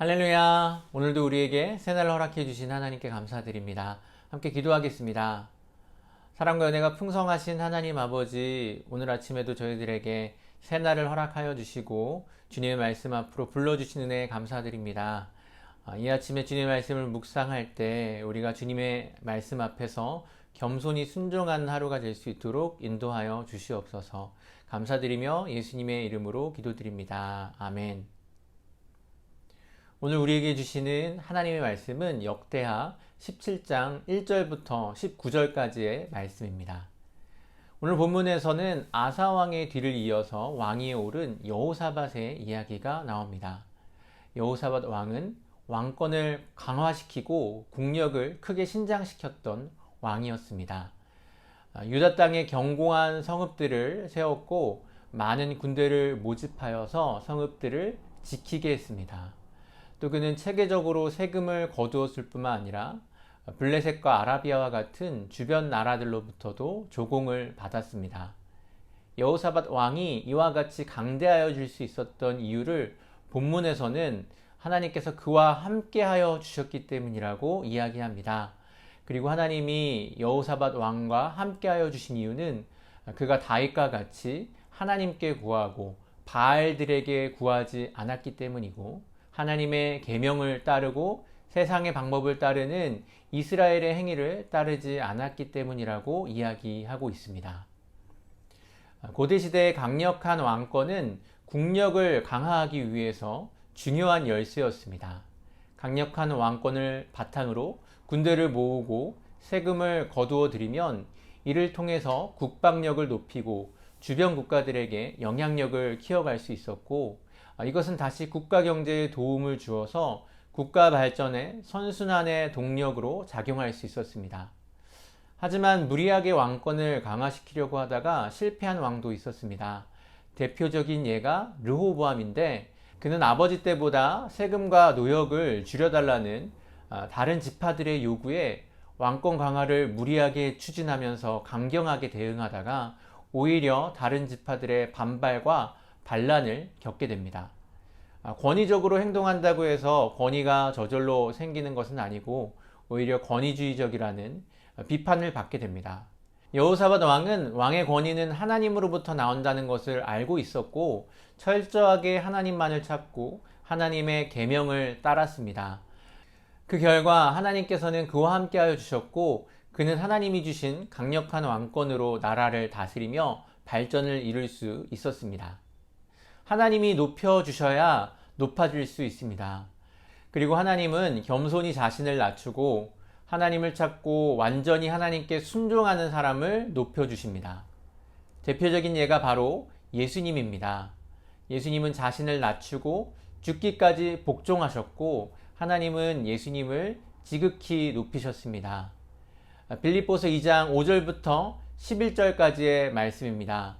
할렐루야. 오늘도 우리에게 새날을 허락해 주신 하나님께 감사드립니다. 함께 기도하겠습니다. 사랑과 은혜가 풍성하신 하나님 아버지, 오늘 아침에도 저희들에게 새날을 허락하여 주시고 주님의 말씀 앞으로 불러주신 은혜에 감사드립니다. 아, 이 아침에 주님의 말씀을 묵상할 때 우리가 주님의 말씀 앞에서 겸손히 순종한 하루가 될 수 있도록 인도하여 주시옵소서. 감사드리며 예수님의 이름으로 기도드립니다. 아멘. 오늘 우리에게 주시는 하나님의 말씀은 역대하 17장 1절부터 19절까지의 말씀입니다. 오늘 본문에서는 아사 왕의 뒤를 이어서 왕위에 오른 여호사밧의 이야기가 나옵니다. 여호사밧 왕은 왕권을 강화시키고 국력을 크게 신장시켰던 왕이었습니다. 유다 땅에 견고한 성읍들을 세웠고 많은 군대를 모집하여서 성읍들을 지키게 했습니다. 또 그는 체계적으로 세금을 거두었을 뿐만 아니라 블레셋과 아라비아와 같은 주변 나라들로부터도 조공을 받았습니다. 여호사밧 왕이 이와 같이 강대하여 줄 수 있었던 이유를 본문에서는 하나님께서 그와 함께하여 주셨기 때문이라고 이야기합니다. 그리고 하나님이 여호사밧 왕과 함께하여 주신 이유는 그가 다윗과 같이 하나님께 구하고 바알들에게 구하지 않았기 때문이고 하나님의 계명을 따르고 세상의 방법을 따르는 이스라엘의 행위를 따르지 않았기 때문이라고 이야기하고 있습니다. 고대 시대의 강력한 왕권은 국력을 강화하기 위해서 중요한 열쇠였습니다. 강력한 왕권을 바탕으로 군대를 모으고 세금을 거두어 들이면 이를 통해서 국방력을 높이고 주변 국가들에게 영향력을 키워갈 수 있었고 아, 이것은 다시 국가 경제에 도움을 주어서 국가 발전의 선순환의 동력으로 작용할 수 있었습니다. 하지만 무리하게 왕권을 강화시키려고 하다가 실패한 왕도 있었습니다. 대표적인 예가 르호보암인데 그는 아버지 때보다 세금과 노역을 줄여달라는 아, 다른 지파들의 요구에 왕권 강화를 무리하게 추진하면서 강경하게 대응하다가 오히려 다른 지파들의 반발과 반란을 겪게 됩니다. 아, 권위적으로 행동한다고 해서 권위가 저절로 생기는 것은 아니고 오히려 권위주의적이라는 비판을 받게 됩니다. 여호사밧 왕은 왕의 권위는 하나님으로부터 나온다는 것을 알고 있었고 철저하게 하나님만을 찾고 하나님의 계명을 따랐습니다. 그 결과 하나님께서는 그와 함께하여 주셨고 그는 하나님이 주신 강력한 왕권으로 나라를 다스리며 발전을 이룰 수 있었습니다. 하나님이 높여주셔야 높아질 수 있습니다. 그리고 하나님은 겸손히 자신을 낮추고 하나님을 찾고 완전히 하나님께 순종하는 사람을 높여주십니다. 대표적인 예가 바로 예수님입니다. 예수님은 자신을 낮추고 죽기까지 복종하셨고 하나님은 예수님을 지극히 높이셨습니다. 빌립보서 2장 5절부터 11절까지의 말씀입니다.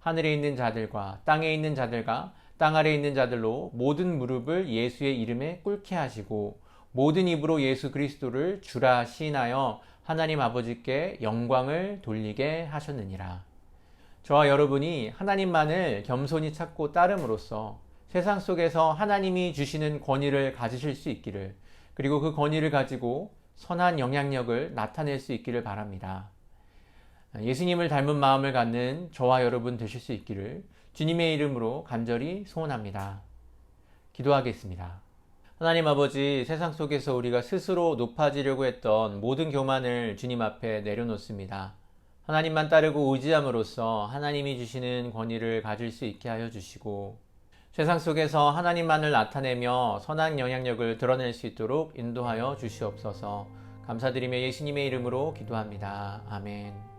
하늘에 있는 자들과 땅에 있는 자들과 땅 아래에 있는 자들로 모든 무릎을 예수의 이름에 꿇게 하시고 모든 입으로 예수 그리스도를 주라 시인하여 하나님 아버지께 영광을 돌리게 하셨느니라. 저와 여러분이 하나님만을 겸손히 찾고 따름으로써 세상 속에서 하나님이 주시는 권위를 가지실 수 있기를 그리고 그 권위를 가지고 선한 영향력을 나타낼 수 있기를 바랍니다. 예수님을 닮은 마음을 갖는 저와 여러분 되실 수 있기를 주님의 이름으로 간절히 소원합니다. 기도하겠습니다. 하나님 아버지, 세상 속에서 우리가 스스로 높아지려고 했던 모든 교만을 주님 앞에 내려놓습니다. 하나님만 따르고 의지함으로써 하나님이 주시는 권위를 가질 수 있게 하여 주시고, 세상 속에서 하나님만을 나타내며 선한 영향력을 드러낼 수 있도록 인도하여 주시옵소서 감사드리며 예수님의 이름으로 기도합니다. 아멘.